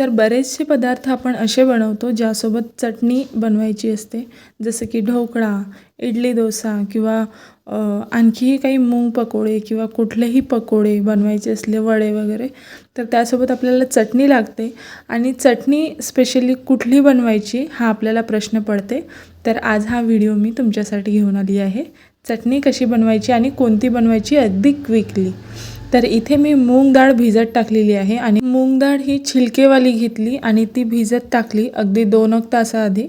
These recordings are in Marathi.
तर बरेचसे पदार्थ आपण असे बनवतो ज्यासोबत चटणी बनवायची असते जसं की ढोकळा इडली डोसा किंवा आणखीही काही मूग पकोडे किंवा कुठलेही पकोडे बनवायचे असले वडे वगैरे तर त्यासोबत आपल्याला चटणी लागते. आणि चटणी स्पेशली कुठली बनवायची हा आपल्याला प्रश्न पडते. तर आज हा व्हिडिओ मी तुमच्यासाठी घेऊन आली आहे. चटणी कशी बनवायची आणि कोणती बनवायची अगदी क्विकली. तर इथे मी मूग डाळ भिजत टाकलेली आहे आणि मूग डाळ ही छिलकेवाली घेतली आणि ती भिजत टाकली अगदी दोन एक तासाआधी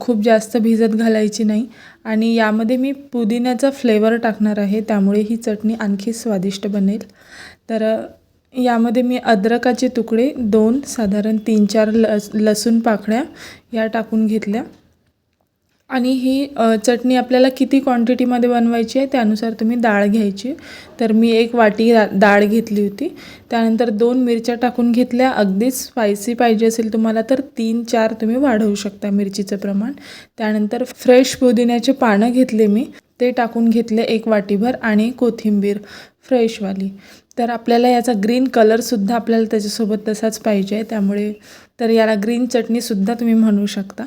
खूप जास्त भिजत घालायची नाही. आणि यामध्ये मी पुदिन्याचा फ्लेवर टाकणार आहे त्यामुळे ही चटणी आणखी स्वादिष्ट बनेल. तर यामध्ये मी अद्रकाचे तुकडे दोन साधारण तीन चार लस लसूण पाकळ्या या टाकून घेतल्या. आणि ही चटणी आपल्याला किती क्वांटिटीमध्ये बनवायची आहे त्यानुसार तुम्ही डाळ घ्यायची. तर मी एक वाटी डाळ घेतली होती. त्यानंतर दोन मिरच्या टाकून घेतल्या. अगदीच स्पायसी पाहिजे असेल तुम्हाला तर तीन चार तुम्ही वाढवू शकता मिरचीचं प्रमाण. त्यानंतर फ्रेश पुदिन्याचे पानं घेतले मी. ते टाकून घेतले एक वाटीभर आणि कोथिंबीर फ्रेशवाली तर आपल्याला याचा ग्रीन कलरसुद्धा आपल्याला त्याच्यासोबत तसाच पाहिजे आहे. त्यामुळे तर याला ग्रीन चटणीसुद्धा तुम्ही म्हणू शकता.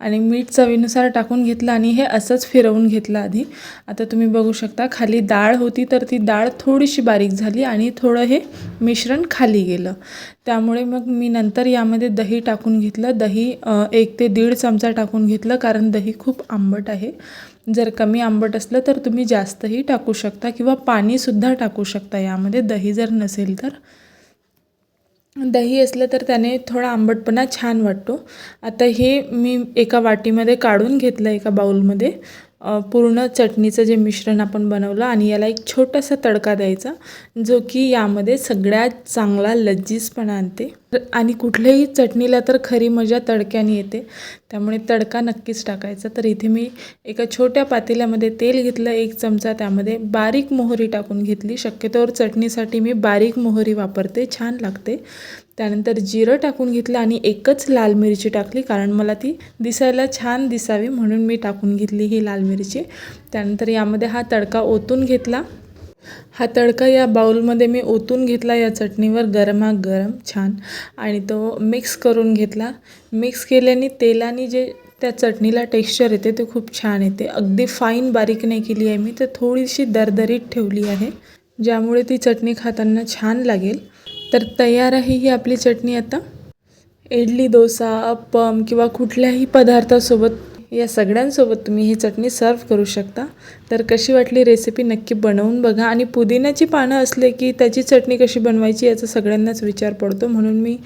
आणि मीठ चवीनुसार टाकून घेतलं आणि हे असंच फिरवून घेतलं आधी. आता तुम्ही बघू शकता खाली डाळ होती तर ती डाळ थोडीशी बारीक झाली आणि थोडं हे मिश्रण खाली गेलं. त्यामुळे मग मी नंतर यामध्ये दही टाकून घेतलं. दही एक ते दीड चमचा टाकून घेतलं कारण दही खूप आंबट आहे. जर कमी आंबट असलं तर तुम्ही जास्तही टाकू शकता किंवा पाणीसुद्धा टाकू शकता यामध्ये. दही जर नसेल तर. दही असलं तर त्याने थोडा आंबटपणा छान वाटतो. आता हे मी एका वाटीमध्ये काढून घेतलं एका बाउलमध्ये पूर्ण चटणीचं जे मिश्रण आपण बनवलं आणि याला एक छोटासा तडका द्यायचा जो की यामध्ये सगळ्यात चांगला लज्जीसपणा आणते. आणि कुठल्याही चटणीला तर खरी मजा तडक्याने येते. त्यामुळे तडका नक्कीच टाकायचा. तर इथे मी एका छोट्या पातेल्यामध्ये तेल घेतलं एक चमचा त्यामध्ये बारीक मोहरी टाकून घेतली. शक्यतोवर चटणीसाठी मी बारीक मोहरी वापरते छान लागते. त्यानंतर जिरं टाकून घेतलं आणि एकच लाल मिरची टाकली कारण मला ती दिसायला छान दिसावी म्हणून मी टाकून घेतली ही लाल मिरची. त्यानंतर यामध्ये हा तडका ओतून घेतला. हा तडका या बाउलमध्ये मी ओतून घेतला या चटणीवर गरमागरम छान. आणि तो मिक्स करून घेतला. मिक्स केल्याने तेलाने जे त्या चटणीला टेक्स्चर येते ते खूप छान येते. अगदी फाईन बारीक नाही केली आहे मी तर थोडीशी दरदरीत ठेवली आहे ज्यामुळे ती चटणी खाताना छान लागेल. तर तयार आहे ही आपली चटणी आता. इडली डोसा अप्पम किंवा कुठल्याही पदार्थासोबत या सगळ्यांसोबत तुम्ही ही चटणी सर्व करू शकता. तर कशी वाटली रेसिपी नक्की बनवून बघा. आणि पुदिन्याची पानं असले की त्याची चटणी कशी बनवायची याचा सगळ्यांनाच विचार पडतो. म्हणून मी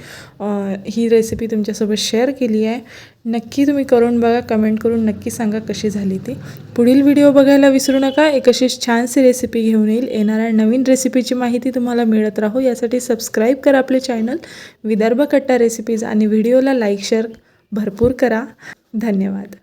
ही रेसिपी तुमच्यासोबत शेअर केली आहे. नक्की तुम्ही करून बघा. कमेंट करून नक्की सांगा कशी झाली ती. पुढील व्हिडिओ बघायला विसरू नका. एक अशीच छानशी रेसिपी घेऊन येईल. येणाऱ्या नवीन रेसिपीची माहिती तुम्हाला मिळत राहो. यासाठी सबस्क्राईब करा आपले चॅनल विदर्भ कट्टा रेसिपीज आणि व्हिडिओला लाईक शेअर भरपूर करा. धन्यवाद.